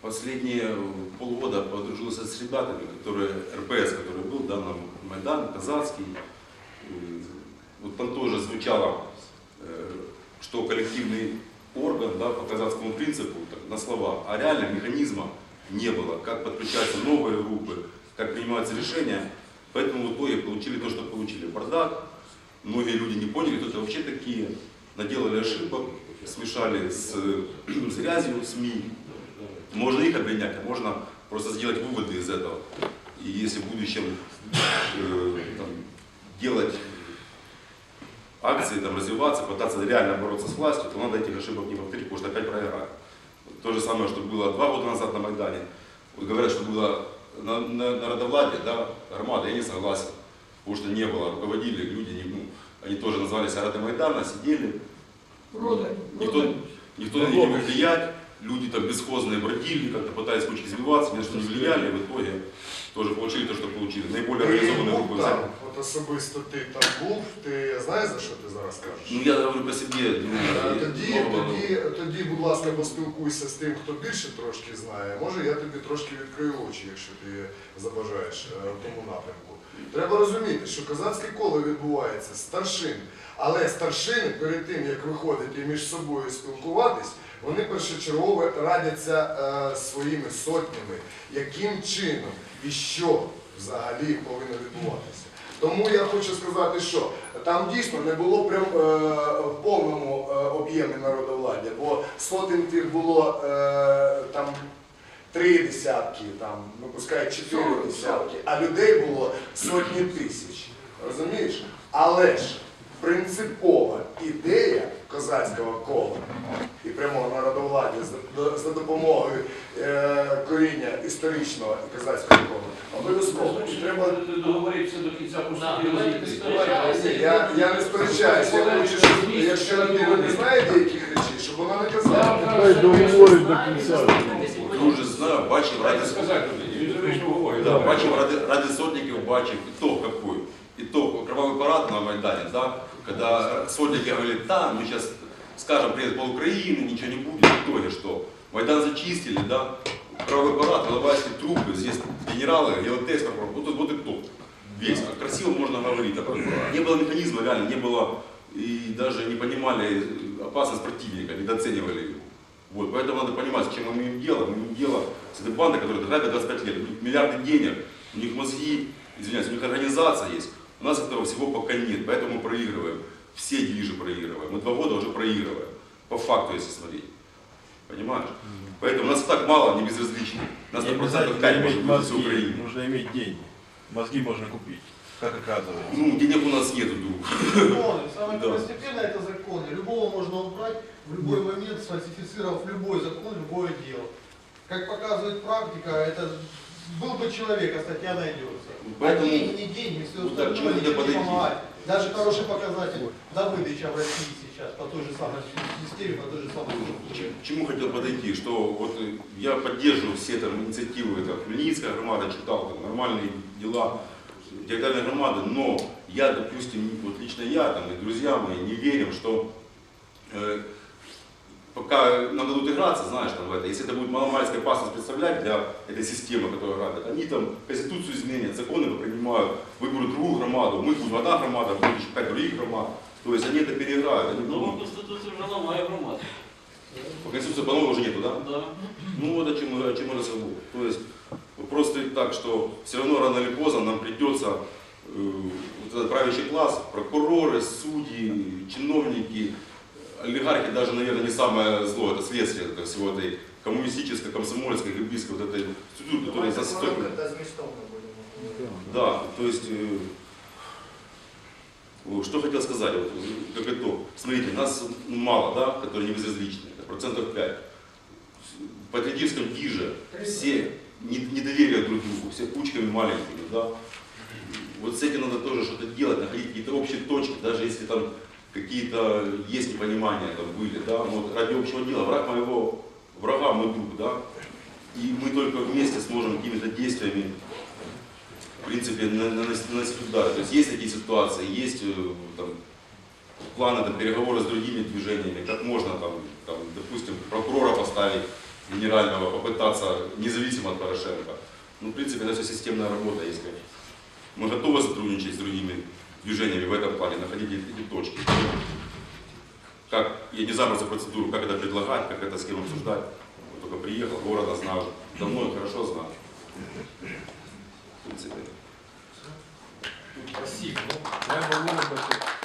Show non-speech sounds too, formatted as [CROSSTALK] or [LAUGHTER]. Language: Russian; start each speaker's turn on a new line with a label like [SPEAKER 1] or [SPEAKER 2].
[SPEAKER 1] последние полгода подружился с ребятами, которые, РПС, который был, да, на Майдан, Казацкий. И Вот там тоже звучало, э, что коллективный орган, да, по казацкому принципу, так, на слова, а реально механизма не было, как подключаются новые группы, как принимаются решения. Поэтому в итоге получили то, что получили. Бардак, многие люди не поняли, кто это вообще такие, наделали ошибок, смешали с, [CLEARS THROAT] с грязью СМИ. Можно их обвинять, а можно просто сделать выводы из этого. И если в будущем э, там, делать акции, там, развиваться, пытаться реально бороться с властью, то надо этих ошибок не повторить, потому что опять проиграть. То же самое, что было два года назад на Майдане. Вот говорят, что было на, на, народовладие, да, армада, я не согласен. Потому что не было, руководили люди, не, ну, они тоже назывались Арады Майдана, сидели,
[SPEAKER 2] Рода.
[SPEAKER 1] Никто, никто на них не мог влиять, люди так бесхозные бродили, как-то пытались кучки избиваться, ни на что не влияли, в итоге тоже получили то, что получили. Наиболее
[SPEAKER 3] Ти
[SPEAKER 1] организованные
[SPEAKER 3] був
[SPEAKER 1] группы
[SPEAKER 3] там,
[SPEAKER 1] взяли.
[SPEAKER 3] от особисто ти там був, ти знаєш, за що ти зараз кажеш?
[SPEAKER 1] Ну я говорю по себе, ну,
[SPEAKER 3] Е,
[SPEAKER 1] я-
[SPEAKER 3] Тоді,
[SPEAKER 1] много было.
[SPEAKER 3] тоді, тоді, будь ласка, поспілкуйся з тим, хто більше трошки знає. Може, я тобі трошки відкрию очі, якщо ти забажаєш е, в тому напрямку. Треба розуміти, що козацьке коло відбувається з старшин. Але старшини перед тим, як виходити і між собою спілкуватись, вони першочергово радяться е, своїми сотнями, яким чином і що взагалі повинно відбуватися. Тому я хочу сказати, що там дійсно не було прям е, в повному е, об'ємі народовладдя, бо сотень тих було е, там три десятки, там, ну пускай чотири десятки, а людей було сотні тисяч. Розумієш? Але ж принципова ідея козацького кола і прямого народовладдя за, допомогою е, коріння історичного і козацького кола обов'язково. Треба
[SPEAKER 4] договоритися до кінця.
[SPEAKER 3] Я, я не сперечаюся, я хочу, щоб якщо людина не знає деяких речей, щоб вона не казала.
[SPEAKER 5] Хай договорить до кінця.
[SPEAKER 1] Дуже знаю, бачив ради, бачив ради, сотників, бачив, і то какой. Кровавый парад на Майдане, да, когда сотники говорили, да, мы сейчас скажем привет пол Украины, ничего не будет, в итоге что? Майдан зачистили, да, кровавый парад, Иловайские трупы, здесь генералы, ЕЛТС, вот, тут вот и кто. Весь, как красиво можно говорить. об. Не было механизма реально, не было, и даже не понимали опасность противника, недооценивали его. Вот, поэтому надо понимать, с чем мы имеем дело. Мы имеем дело с этой бандой, которая грабит 25 лет. Миллиарды денег, у них мозги, извиняюсь, у них организация есть. У нас этого всего пока нет, поэтому мы проигрываем. Все движи проигрываем. Мы два года уже проигрываем. По факту, если смотреть. Понимаешь? Поэтому нас так мало, не безразличны. Нас на процентов
[SPEAKER 5] обязательно
[SPEAKER 1] 5
[SPEAKER 5] иметь
[SPEAKER 1] может быть Украину.
[SPEAKER 5] нужно иметь деньги. Мозги можно купить, как оказывается.
[SPEAKER 1] Ну, денег у нас нету, друг.
[SPEAKER 6] Законы. Самое
[SPEAKER 1] Да.
[SPEAKER 6] первостепенное это законы. Любого можно убрать в любой момент, сфальсифицировав любой закон, любое дело. Как показывает практика, это был бы человек, а статья найдется.
[SPEAKER 1] Ну,
[SPEAKER 6] А
[SPEAKER 1] поэтому-
[SPEAKER 6] деньги, не деньги, все
[SPEAKER 1] Ну да, к чему
[SPEAKER 6] остальное
[SPEAKER 1] надо подойти?
[SPEAKER 6] помогает. Даже хороший показатель Давыдовича в России сейчас по той же самой системе, по той же самой
[SPEAKER 1] К
[SPEAKER 6] структуре.
[SPEAKER 1] чему хотел подойти, что вот я поддерживаю все там инициативы, это Хмельницкая громада читал, там, нормальные дела, театральной громады, но я, допустим, вот лично я там, и друзья мои не верим, что э, пока нам дадут играться, знаешь, там в это, если это будет маломальская опасность представлять для этой системы, которая грабит, они там конституцию изменят, законы принимают, выберут другую громаду, мы будем одна громада, будет еще пять других громад, то есть они это переиграют, они
[SPEAKER 7] Нова
[SPEAKER 1] будут-
[SPEAKER 7] конституція вже ламає громаду.
[SPEAKER 1] по Конституции по-новому уже нету, да?
[SPEAKER 7] Да.
[SPEAKER 1] Ну вот о чем, о чем мы разговор. То есть вопрос стоит так, что все равно рано или поздно нам придется э, вот этот правящий класс, прокуроры, судьи, чиновники, олигархи даже, наверное, не самое зло, это следствие это всего этой коммунистической, комсомольской, гибийской вот этой структуры, которая за столько- да, то есть, э, что хотел сказать, вот, как итог. Смотрите, нас ну, мало, да, которые не безразличны, это процентов 5. В патриотическом движе все не- недоверие друг другу, все кучками маленькими, да. Вот с этим надо тоже что-то делать, находить какие-то общие точки, даже если там какие-то есть непонимания там были, да, но вот ради общего дела, враг моего врага мой друг, да, и мы только вместе сможем какими-то действиями в принципе, на- наносить, удары. То есть есть такие ситуации, есть э, там, планы там, переговоры с другими движениями, как можно, там, там, допустим, прокурора поставить генерального попытаться независимо от Порошенко. Ну, в принципе, это все системная работа конечно. Мы готовы сотрудничать с другими движениями в этом плане, находить эти точки. Как, я не знаю за процедуру, как это предлагать, как это с кем обсуждать. Я только приехал, города знаю, давно и хорошо знал. В принципе. Спасибо. Я могу